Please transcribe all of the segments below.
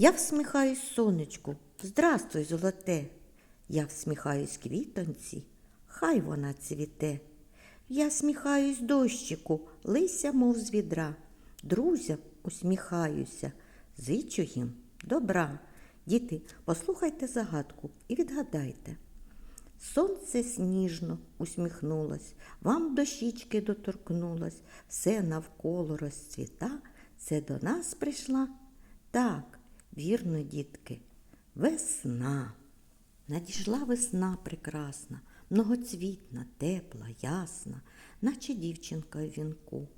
Я всміхаюсь сонечку, здрастуй, золоте. Я всміхаюсь квітонці, хай вона цвіте. Я всміхаюсь дощику, лися, мов з відра. Друзям усміхаюся, зичу їм добра. Діти, послухайте загадку і відгадайте. Сонце сніжно усміхнулось, вам до щічки доторкнулось, все навколо розцвіта, це до нас прийшла. Так, вірно, дітки, весна. Надійшла весна прекрасна, многоцвітна, тепла, ясна, наче дівчинка в вінку.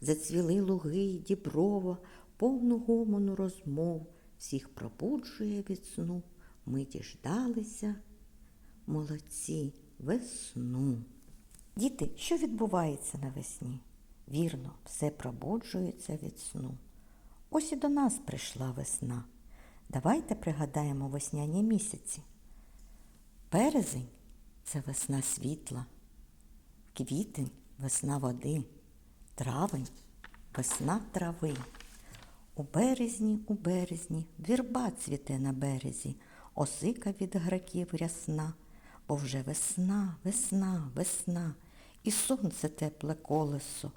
Зацвіли луги й діброва, повну гомону розмов, всіх пробуджує від сну. Ми діждалися молодці, весну. Діти, що відбувається навесні? Вірно, все пробуджується від сну. Ось і до нас прийшла весна. Давайте пригадаємо весняні місяці. Березень це весна світла, квітень весна води, травень весна трави. У березні, у березні вірба цвіте на березі, осика від граків рясна, бо вже весна, весна, весна, і сонце тепле колесо.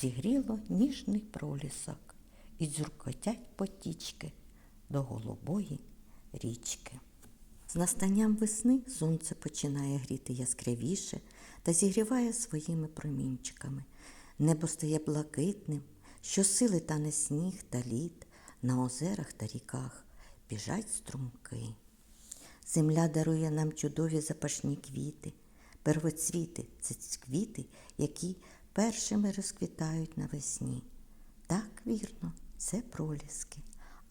Зігріло ніжний пролісок, і дзюркотять потічки до голубої річки. З настанням весни сонце починає гріти яскравіше та зігріває своїми промінчиками. Небо стає блакитним, щосили тане сніг та лід, на озерах та ріках біжать струмки. Земля дарує нам чудові запашні квіти. Первоцвіти це квіти, які першими розквітають навесні. Так, вірно, це проліски.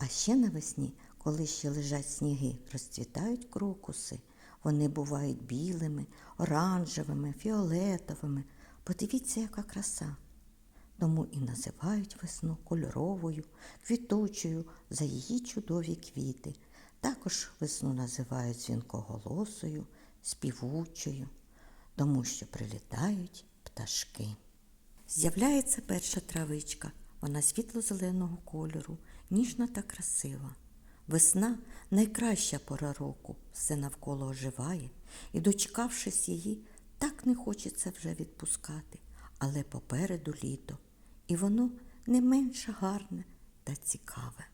А ще навесні, коли ще лежать сніги, розцвітають крокуси. Вони бувають білими, оранжевими, фіолетовими. Подивіться, яка краса. Тому і називають весну кольоровою, квітучою за її чудові квіти. Також весну називають дзвінкоголосою, співучою, тому що прилітають пташки. З'являється перша травичка, вона світло-зеленого кольору, ніжна та красива. Весна найкраща пора року, все навколо оживає, і, дочекавшись її, так не хочеться вже відпускати, але попереду літо, і воно не менш гарне та цікаве.